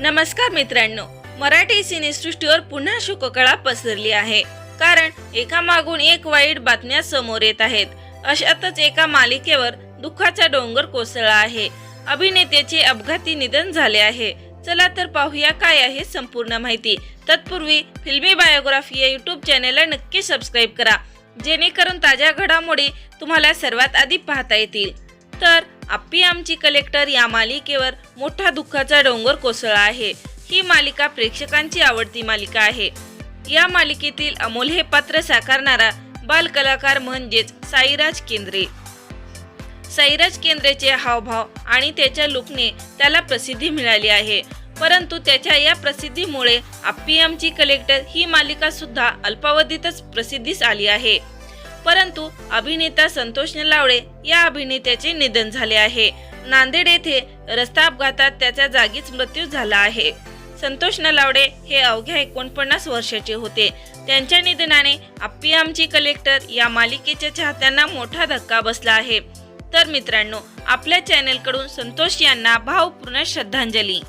नमस्कार मित्रांनो मराठी सिनेसृष्टीवर पुन्हा शोककळा पसरली आहे. कारण एका मागून एक वाईट बातम्या समोर येत आहेत. अशातच एका मालिकेवर दुःखाचा डोंगर कोसळला आहे. अभिनेत्याचे अपघाती निधन झाले आहे. चला तर पाहूया काय आहे संपूर्ण माहिती. तत्पूर्वी फिल्मी बायोग्राफी या युट्यूब चॅनेलला नक्की सबस्क्राईब करा. जेणेकरून ताज्या घडामोडी तुम्हाला सर्वात आधी पाहता येतील. तर आप्पी आमची कलेक्टर या मालिकेवर मोठा दुःखाचा डोंगर कोसळला आहे. ही मालिका प्रेक्षकांची आवडती मालिका आहे. या मालिकेतील अमोल हे पात्र साकारणारा बाल कलाकार म्हणजेच साईराज केंद्रे. साईराज केंद्रेचे हावभाव आणि त्याच्या लुकने त्याला प्रसिद्धी मिळाली आहे. परंतु त्याच्या या प्रसिद्धीमुळे आप्पी आमची कलेक्टर ही मालिका सुद्धा अल्पावधीतच प्रसिद्धीस आली आहे. परंतु अभिनेता संतोष नलावडे या अभिनेत्याचे निधन झाले आहे. नांदेड येथे रस्ता अपघातात त्याच्या जागीच मृत्यू झाला आहे. संतोष नलावडे हे अवघ्या एकोणपन्नास वर्षाचे होते. त्यांच्या निधनाने आप्पी आमची कलेक्टर या मालिकेच्या चाहत्यांना मोठा धक्का बसला आहे. तर मित्रांनो आपल्या चॅनेलकडून संतोष यांना भावपूर्ण श्रद्धांजली.